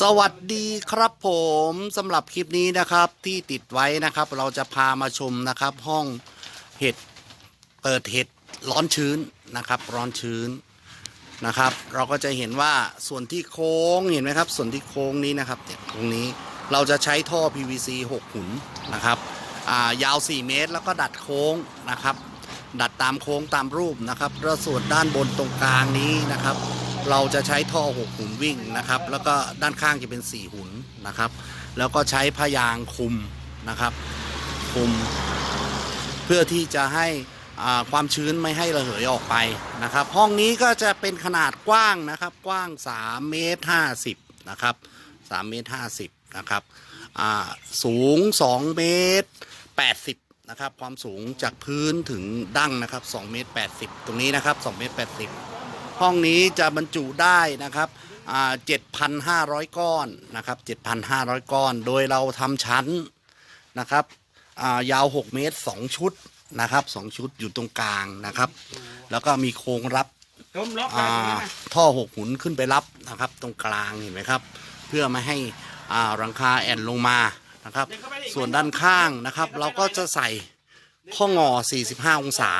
สวัสดีครับผมสำหรับคลิปนี้นะครับที่ติดไว้นะครับ เราจะพามาชมนะครับ ห้องเห็ดเปิดเห็ดร้อนชื้นนะครับ ร้อนชื้นนะครับ เราก็จะเห็นว่าส่วนที่โค้งเห็นไหมครับ ส่วนที่โค้งนี้นะครับเนี่ยตรงนี้เราจะใช้ท่อ PVC 6 หุ่นนะครับายาว 4 เมตร แล้วก็ดัดโค้งนะครับ ดัดตามโค้งตามรูปนะครับแล้วส่วนด้านบนตรงกลางนี้นะครับ เราจะใช้ท่อ 6 หุ่นวิ่งนะครับ แล้วก็ด้านข้างจะเป็น 4 หุ่นนะครับ แล้วก็ใช้พยางคุมนะครับคุม เพื่อที่จะให้อ่าความชื้นไม่ให้ระเหยออกไปนะครับ ห้องนี้ก็จะเป็นขนาดกว้างนะครับ กว้าง 3 เมตร 50 นะครับ 3 เมตร 50 นะครับอ่าสูง 2 เมตร 80 นะครับ ความสูงจากพื้นถึงดั้งนะครับ 2 เมตร 80 ตรงนี้นะครับ 2 เมตร 80 ห้องนี้จะบรรจุได้นะครับอ่า7,500 ก้อนนะครับ7,500 ก้อน โดยเราทำชั้นนะครับอ่ายาว 6 เมตร 2 ชุดนะครับ 2 ชุดอยู่ตรงกลางนะครับ แล้วก็มีโครงรับต้มล็อกอ่ได้ไหมาท่อหกหุนขึ้นไปรับนะครับ ตรงกลางเห็นไหมครับ เพื่อไม่ให้อ่าหลังคาแอนลงมานะครับ ส่วนด้านข้างนะครับ เราก็จะใส่ข้องอ 45 องศา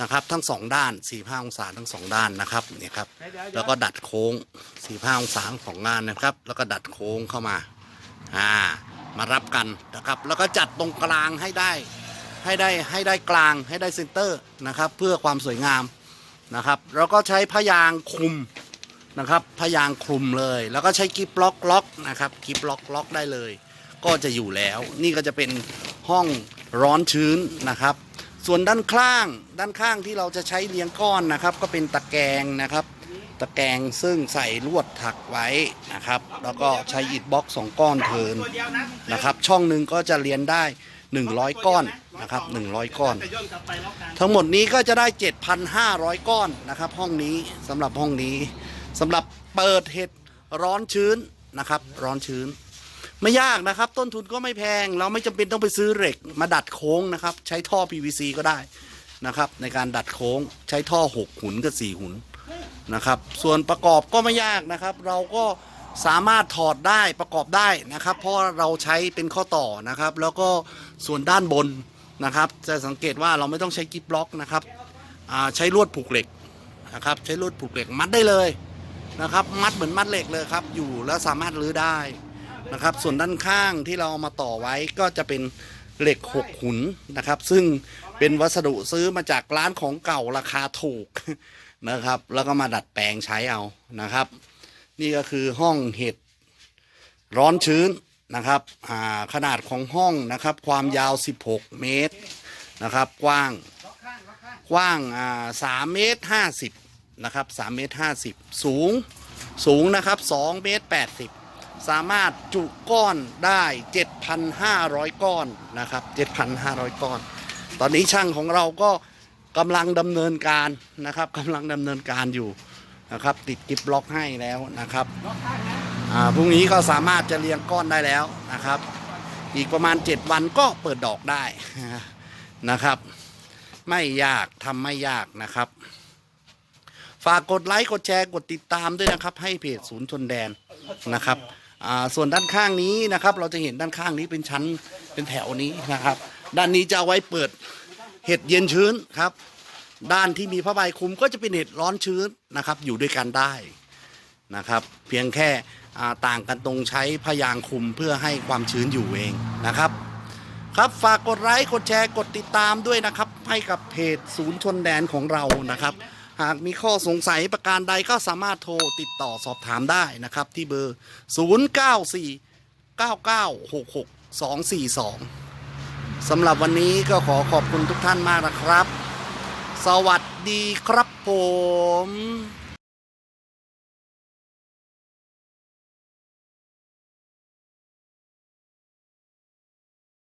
นะครับ ทั้งสองด้าน45องศาทั้งสองด้านนะครับเนี่ยครับ แล้วก็ดัดโค้ง45องศาทั้งสองด้านนะครับ แล้วก็ดัดโค้งเข้ามาอ่ามารับกันนะครับ แล้วก็จัดตรงกลางให้ได้ให้ได้ให้ได้กลางให้ได้เซนเตอร์นะครับ เพื่อความสวยงามนะครับแล้วก็ใช้พยางคลุมนะครับพยางคลุมเลย แล้วก็ใช้กิฟล็อกล็อกนะครับกิฟล็อกล็อกได้เลย ก็จะอยู่แล้ว นี่ก็จะเป็นห้องร้อนชื้นนะครับ ส่วนด้านข้าง ด้านข้างที่เราจะใช้เลี้ยงก้อนนะครับ ก็เป็นตะแกรงนะครับ ตะแกรงซึ่งใส่ลวดถักไว้นะครับ แล้วก็ใช้อิฐบล็อกสองก้อนเทินนะครับ ช่องหนึ่งก็จะเรียนได้ 100 ก้อนนะครับ100 ก้อนจะย่นกลับไปล็อกกลางทั้งหมดนี้ก็จะได้ 7,500 ก้อนนะครับ ห้องนี้สำหรับห้องนี้สำหรับเปิดเห็ดร้อนชื้นนะครับ ร้อนชื้น ไม่ยากนะครับ ต้นทุนก็ไม่แพง เราไม่จำเป็นต้องไปซื้อเหล็ก มาดัดโค้งนะครับ ใช้ท่อ PVC ก็ได้นะครับ ในการดัดโค้งใช้ท่อ 6 หุนกับ 4 หุนนะครับ ส่วนประกอบก็ไม่ยากนะครับ เราก็สามารถถอดได้ประกอบได้นะครับ เพราะเราใช้เป็นข้อต่อนะครับ แล้วก็ส่วนด้านบนนะครับ จะสังเกตว่าเราไม่ต้องใช้กิฟบล็อกนะครับใช้ลวดผูกเหล็กนะครับ ใช้ลวดผูกเหล็กมัดได้เลยนะครับ มัดเหมือนมัดเหล็กเลยครับ อยู่แล้วสามารถรื้อได้ นะครับ ส่วนด้านข้างที่เราเอามาต่อไว้ก็จะเป็นเหล็กหกหุนนะครับ ซึ่งเป็นวัสดุซื้อมาจากร้านของเก่าราคาถูกนะครับ แล้วก็มาดัดแปลงใช้เอานะครับ นี่ก็คือห้องเห็ดร้อนชื้นนะครับขนาดของห้องนะครับ ความยาว 16 เมตรนะครับ กว้างกว้างอ่า3เมตร50นะครับ3เมตร50สูงสูงนะครับ2เมตร80ส สามารถจุก้อนได้ 7,500 ก้อนนะครับ 7,500 ก้อน ตอนนี้ช่างของเราก็กำลังดำเนินการนะครับกำลังดำเนินการอยู่นะครับ ติดกิฟล็อกให้แล้วนะครับพรุ่งนี้ก็สามารถจะเรียงก้อนได้แล้วนะครับ อีกประมาณ 7 วันก็เปิดดอกได้นะครับ ไม่ยากทำไม่ยากนะครับ ฝากกดไลค์กดแชร์กดติดตามด้วยนะครับ ให้เพจศูนย์ชนแดนนะครับ ส่วนด้านข้างนี้นะครับ เราจะเห็นด้านข้างนี้เป็นชั้นเป็นแถวนี้นะครับ ด้านนี้จะเอาไว้เปิดเห็ดเย็นชื้นครับ ด้านที่มีผ้าใบคลุมก็จะเป็นเห็ดร้อนชื้นนะครับ อยู่ด้วยกันได้นะครับ เพียงแค่ต่างกันตรงใช้พยางคุมเพื่อให้ความชื้นอยู่เองนะครับ ครับฝากกดไลค์กดแชร์กดติดตามด้วยนะครับ ให้กับเพจศูนย์ชนแดนของเรานะครับ หากมีข้อสงสัยประการใดก็สามารถโทรติดต่อสอบถามได้นะครับ ที่เบอร์ 094 9966 242สำหรับวันนี้ก็ขอขอบคุณทุกท่านมากนะครับ สวัสดีครับผม